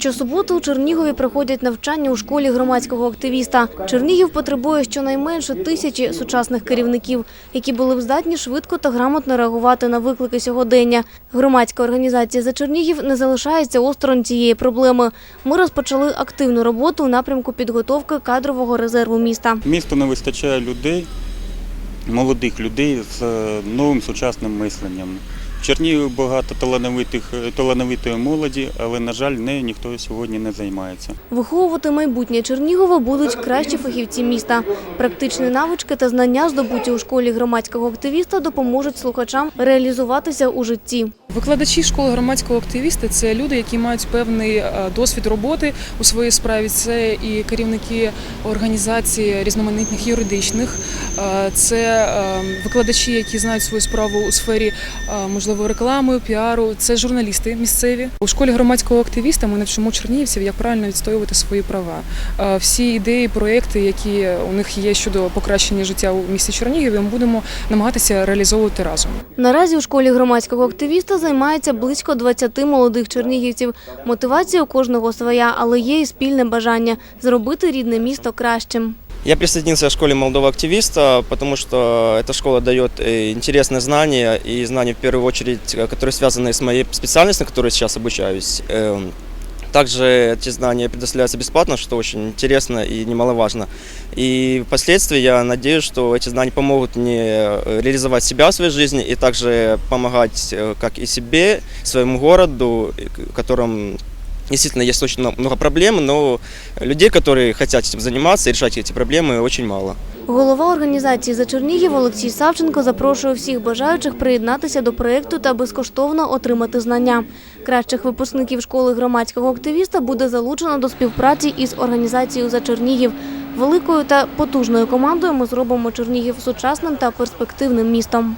Щосуботи у Чернігові проходять навчання у школі громадського активіста. Чернігів потребує щонайменше тисячі сучасних керівників, які були б здатні швидко та грамотно реагувати на виклики сьогодення. Громадська організація за Чернігів не залишається осторонь цієї проблеми. Ми розпочали активну роботу у напрямку підготовки кадрового резерву міста. Місту не вистачає людей, молодих людей з е, новим сучасним мисленням. В Чернігові багато талановитих, е, талановитої молоді, але, на жаль, нею ніхто сьогодні не займається. Виховувати майбутнє Чернігова будуть кращі фахівці міста. Практичні навички та знання, здобуті у школі громадського активіста, допоможуть слухачам реалізуватися у житті. Викладачі школи громадського активіста це люди, які мають певний е, досвід роботи у своїй справі. Це і керівники організацій різноманітних юридичних, е, це е, викладачі, які знають свою справу у сфері можливо реклами, піару. Це журналісти місцеві. У школі громадського активіста ми навчимо чернігівців, як правильно відстоювати свої права. Всі ідеї, проекти, які у них є щодо покращення життя у місті Чернігові, ми будемо намагатися реалізовувати разом. Наразі у школі громадського активіста займається близько 20 молодих чернігівців. Мотивація у кожного своя, але є і спільне бажання зробити рідне місто кращим. Я присоединился к школе молодого активиста, потому что эта школа дает э, интересные знания, и знания в первую очередь, э, которые связаны с моей специальностью, на которой сейчас обучаюсь. Эм, Также эти знания предоставляются бесплатно, что очень интересно и немаловажно. И впоследствии я надеюсь, что эти знания помогут мне э, реализовать себя в своей жизни и также помогать э, как и себе, своему городу, э, в котором действительно есть очень мно- много проблем, но людей, которые хотят этим заниматься и решать эти проблемы, очень мало. Голова організації за Чернігів Олексій Савченко запрошує всіх бажаючих приєднатися до проєкту та безкоштовно отримати знання. Кращих випускників школи громадського активіста буде залучено до співпраці із організацією за Чернігів. Великою та потужною командою ми зробимо Чернігів сучасним та перспективним містом.